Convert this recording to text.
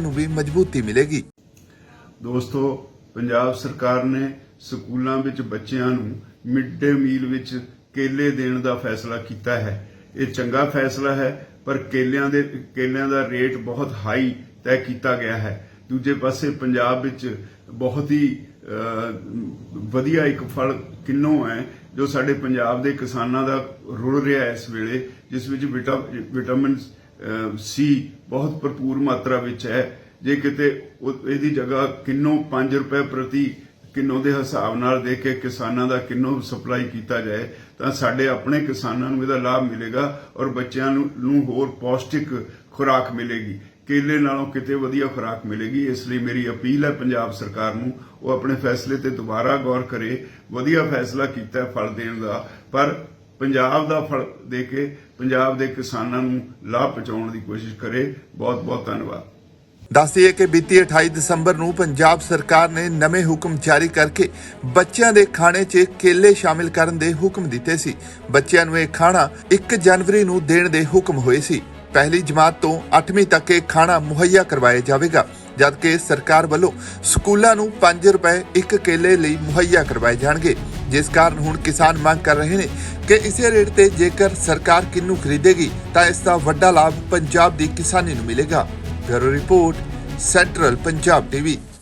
ਨੂੰ ਵੀ ਮਜ਼ਬੂਤੀ ਮਿਲੇਗੀ। ਦੋਸਤੋ, ਪੰਜਾਬ ਸਰਕਾਰ ਨੇ ਸਕੂਲਾਂ ਵਿੱਚ ਬੱਚਿਆਂ ਨੂੰ ਮਿਡ ਡੇ ਮੀਲ ਵਿੱਚ ਕੇਲੇ ਦੇਣ ਦਾ ਫੈਸਲਾ ਕੀਤਾ ਹੈ। ਇਹ ਚੰਗਾ ਫੈਸਲਾ ਹੈ, ਪਰ ਕੇਲਿਆਂ ਦੇ, ਕੇਲਿਆਂ ਦਾ ਰੇਟ ਬਹੁਤ ਹਾਈ ਤੈਅ ਕੀਤਾ ਗਿਆ ਹੈ। ਦੂਜੇ ਪਾਸੇ ਪੰਜਾਬ ਵਿੱਚ ਬਹੁਤ ਹੀ ਵਧੀਆ ਇੱਕ ਫਲ ਕਿੰਨੋ ਹੈ, ਜੋ ਸਾਡੇ ਪੰਜਾਬ ਦੇ ਕਿਸਾਨਾਂ ਦਾ ਰੁਲ ਰਿਹਾ ਇਸ ਵੇਲੇ, ਜਿਸ ਵਿੱਚ ਵਿਟਾ- ਵਿਟਾਮਿਨ ਸੀ, ਬਹੁਤ ਭਰਪੂਰ ਮਾਤਰਾ ਵਿੱਚ ਹੈ। ਜੇ ਕਿਤੇ ਇਹਦੀ ਜਗ੍ਹਾ ਕਿੰਨੋ 5 ਰੁਪਏ ਪ੍ਰਤੀ ਕਿੰਨੋ ਦੇ ਹਿਸਾਬ ਨਾਲ ਦੇ ਕੇ ਕਿਸਾਨਾਂ ਦਾ ਕਿੰਨੋ ਸਪਲਾਈ ਕੀਤਾ ਜਾਏ, ਤਾਂ ਸਾਡੇ ਆਪਣੇ ਕਿਸਾਨਾਂ ਨੂੰ ਇਹਦਾ ਲਾਭ ਮਿਲੇਗਾ ਔਰ ਬੱਚਿਆਂ ਨੂੰ ਹੋਰ ਪੌਸ਼ਟਿਕ ਖੁਰਾਕ ਮਿਲੇਗੀ। ਕੇਲੇ ਨਾਲੋਂ ਕਿਤੇ ਵਧੀਆ ਖੁਰਾਕ ਮਿਲੇਗੀ। ਇਸ ਲਈ ਮੇਰੀ ਅਪੀਲ ਹੈ ਪੰਜਾਬ ਸਰਕਾਰ ਨੂੰ, ਉਹ ਆਪਣੇ ਫੈਸਲੇ ਤੇ ਦੁਬਾਰਾ ਗੌਰ ਕਰੇ। ਵਧੀਆ ਫੈਸਲਾ ਕੀਤਾ ਫਲ ਦੇਣ ਦਾ। ਪਰ ਪੰਜਾਬ ਦਾ ਫਲ ਦੇ ਕੇ, ਪੰਜਾਬ ਦੇ ਕਿਸਾਨਾਂ ਨੂੰ ਲਾਭ ਪਹੁੰਚਾਉਣ ਦੀ ਕੋਸ਼ਿਸ਼ ਕਰੇ। ਬਹੁਤ ਬਹੁਤ ਧੰਨਵਾਦ। ਦੱਸ ਕਿ ਬੀਤੀ 28 ਦਸੰਬਰ ਨੂੰ ਪੰਜਾਬ ਸਰਕਾਰ ਨੇ ਨਵੇਂ ਹੁਕਮ ਜਾਰੀ ਕਰਕੇ ਬੱਚਿਆਂ ਦੇ ਖਾਣੇ 'ਚ ਕੇਲੇ ਸ਼ਾਮਿਲ ਕਰਨ ਦੇ ਹੁਕਮ ਦਿੱਤੇ ਸੀ। ਬੱਚਿਆਂ ਨੂੰ ਇਹ ਖਾਣਾ 1 ਜਨਵਰੀ ਨੂੰ ਦੇਣ ਦੇ ਹੁਕਮ ਹੋਏ ਸੀ। ਪਹਿਲੀ ਜਮਾਤ ਤੋਂ 8ਵੀਂ ਤੱਕ ਇਹ ਖਾਣਾ ਮੁਹੱਈਆ ਕਰਵਾਇਆ ਜਾਵੇਗਾ। ਜਦਕਿ ਸਰਕਾਰ ਵੱਲੋਂ ਸਕੂਲਾਂ ਨੂੰ 5 ਰੁਪਏ ਇੱਕ ਕੇਲੇ ਲਈ ਮੁਹੱਈਆ ਕਰਵਾਏ ਜਾਣਗੇ। ਜਿਸ ਕਾਰਨ ਹੁਣ ਕਿਸਾਨ ਮੰਗ ਕਰ ਰਹੇ ਨੇ ਕਿ ਇਸੇ ਰੇਟ ਤੇ ਜੇਕਰ ਸਰਕਾਰ ਕਿੰਨੂ ਖਰੀਦੇਗੀ, ਤਾਂ ਇਸ ਦਾ ਵੱਡਾ ਲਾਭ ਪੰਜਾਬ ਦੀ ਕਿਸਾਨੀ ਨੂੰ ਮਿਲੇਗਾ। Bureau report, central Punjab TV.